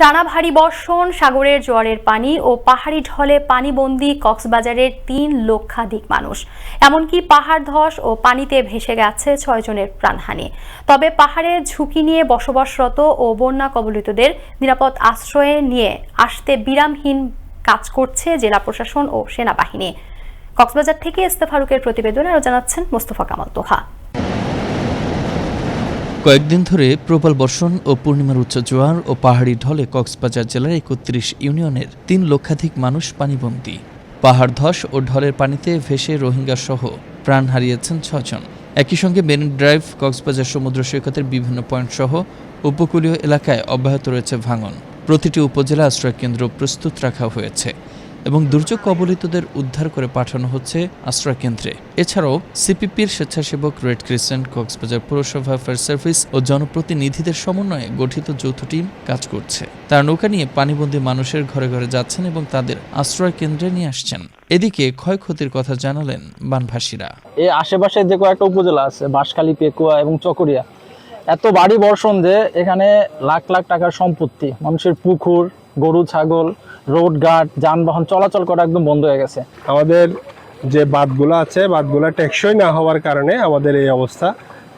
টানা ভারী বর্ষণ, সাগরের জোয়ারের পানি ও পাহাড়ি ঢলে পানিবন্দী কক্সবাজারের তিন লক্ষাধিক মানুষ। এমনকি পাহাড় ধস ও পানিতে ভেসে গেছে ছয়জনের প্রাণহানি। তবে পাহাড়ে ঝুঁকি নিয়ে বসবাসরত ও বন্যা কবলিতদের নিরাপদ আশ্রয়ে নিয়ে আসতে বিরামহীন কাজ করছে জেলা প্রশাসন ও সেনাবাহিনী। কক্সবাজার থেকে ইস্তেফারুকের প্রতিবেদন আরও জানাচ্ছেন মোস্তফা কামাল তোহা। কয়েকদিন ধরে প্রবল বর্ষণ ও পূর্ণিমার উচ্চ জোয়ার ও পাহাড়ি ঢলে কক্সবাজার জেলার একত্রিশ ইউনিয়নের তিন লক্ষাধিক মানুষ পানিবন্দী। পাহাড় ধস ও ঢলের পানিতে ভেসে রোহিঙ্গা সহ প্রাণ হারিয়েছেন ছজন একই সঙ্গে মেরিন ড্রাইভ, কক্সবাজার সমুদ্র সৈকতের বিভিন্ন পয়েন্ট সহ উপকূলীয় এলাকায় অব্যাহত রয়েছে ভাঙন। প্রতিটি উপজেলা আশ্রয় কেন্দ্র প্রস্তুত রাখা হয়েছে। এবং দুর্যোগ কবলিতদের উদ্ধার করে পাঠানো হচ্ছে আশ্রয় কেন্দ্রে এছাড়াও, সিপিপির স্বেচ্ছাসেবক রেড ক্রিসেন্ট, কক্সবাজার পৌরসভা, ফায়ার সার্ভিস ও জনপ্রতিনিধিদের সমন্বয়ে গঠিত যৌথ টিম কাজ করছে। তারা নৌকা নিয়ে পানিবন্দী মানুষের ঘরে ঘরে যাচ্ছেন এবং তাদের আশ্রয় কেন্দ্রে নিয়ে আসছেন। এদিকে ক্ষয়ক্ষতির কথা জানালেন বানভাসীরা। এই আশেপাশে যে কয়েকটা উপজেলা আছে, বাঁশখালী, পেকুয়া এবং চকরিয়া, এত বাড়ি বর্ষণ যে এখানে লাখ লাখ টাকার সম্পত্তি, মানুষের পুকুর গরু, ছাগল, রোড গার্ড, যানবাহন চলাচল করা একদম বন্ধ হয়ে গেছে। আমাদের যে বাঁধগুলো আছে, বাঁধগুলো টেকসই না হওয়ার কারণে আমাদের এই অবস্থা।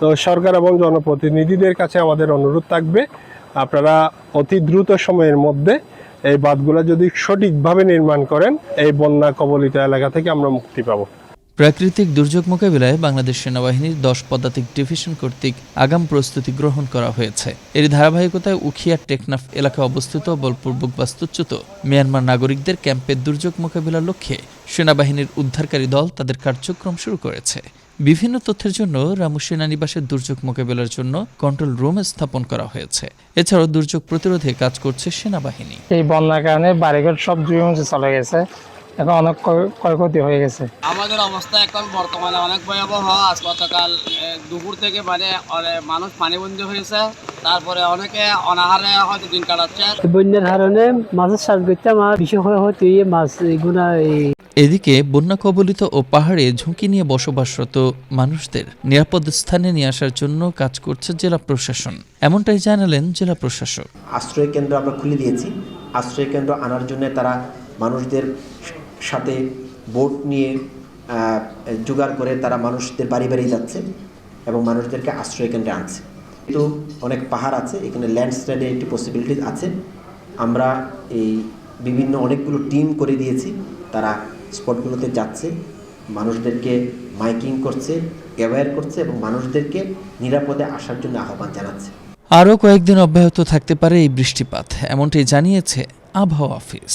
তো সরকার এবং জনপ্রতিনিধিদের কাছে আমাদের অনুরোধ থাকবে, আপনারা অতি দ্রুত সময়ের মধ্যে এই বাঁধগুলো যদি সঠিকভাবে নির্মাণ করেন, এই বন্যা কবলিত এলাকা থেকে আমরা মুক্তি পাবো। প্রাকৃতিক দুর্যোগ মোকাবিলায় বাংলাদেশ সেনাবাহিনীর দশ পদাতিক ডিভিশন কর্তৃক আগাম প্রস্তুতি গ্রহণ করা হয়েছে। এর ধারাবাহিকতায় উখিয়া টেকনাফ এলাকায় অবস্থিত বলপূর্বক বাস্তুচ্যুত মিয়ানমার নাগরিকদের ক্যাম্পের দুর্যোগ মোকাবিলার লক্ষ্যে সেনাবাহিনীর উদ্ধারকারী দল তাদের কার্যক্রম শুরু করেছে। বিভিন্ন তথ্যের জন্য রামু সেনানিবাসের দুর্যোগ মোকাবিলার জন্য কন্ট্রোল রুম স্থাপন করা হয়েছে। এছাড়াও দুর্যোগ প্রতিরোধে কাজ করছে সেনাবাহিনী। এই বন্যার কারণে বাড়িঘর সব জুয়ে মুছে চলে গেছে। এখন অনেক ক্ষয়ক্ষতি হয়ে গেছে। আমাদের অবস্থা এখন বর্তমানে অনেক ভয়াবহ। আজ গতকাল দুপুর থেকে মানে মানুষ পানিবন্দী হয়েছে। তারপরে অনেকে অনাহারে হয়তো দিন কাটাচ্ছে। বন্যার কারণে মাছের চাষ করতে আমার বিষয় হয়তো এই মাছ এগুলা এদিকে বন্যা কবলিত ও পাহাড়ে ঝুঁকি নিয়ে বসবাসরত মানুষদের নিরাপদ স্থানে নিয়ে আসার জন্য কাজ করছে জেলা প্রশাসন। এমনটাই জানালেন জেলা প্রশাসক। আশ্রয় কেন্দ্র আমরা খুলে দিয়েছি। আশ্রয় কেন্দ্র আনার জন্য তারা মানুষদের সাথে বোট নিয়ে জোগাড় করে তারা মানুষদের বাড়ি বাড়ি যাচ্ছে এবং মানুষদেরকে আশ্রয় কেন্দ্রে আনছে। কিন্তু অনেক পাহাড় আছে, এখানে ল্যান্ডস্লাইডের একটি পসিবিলিটি আছে। আমরা এই বিভিন্ন অনেকগুলো টিম করে দিয়েছি, তারা স্পটগুলোতে যাচ্ছে, মানুষদেরকে মাইকিং করছে অ্যাওয়্যার করছে এবং মানুষদেরকে নিরাপদে আসার জন্য আহ্বান জানাচ্ছে। আরও কয়েকদিন অব্যাহত থাকতে পারে এই বৃষ্টিপাত, এমনটাই জানিয়েছে আবহাওয়া office.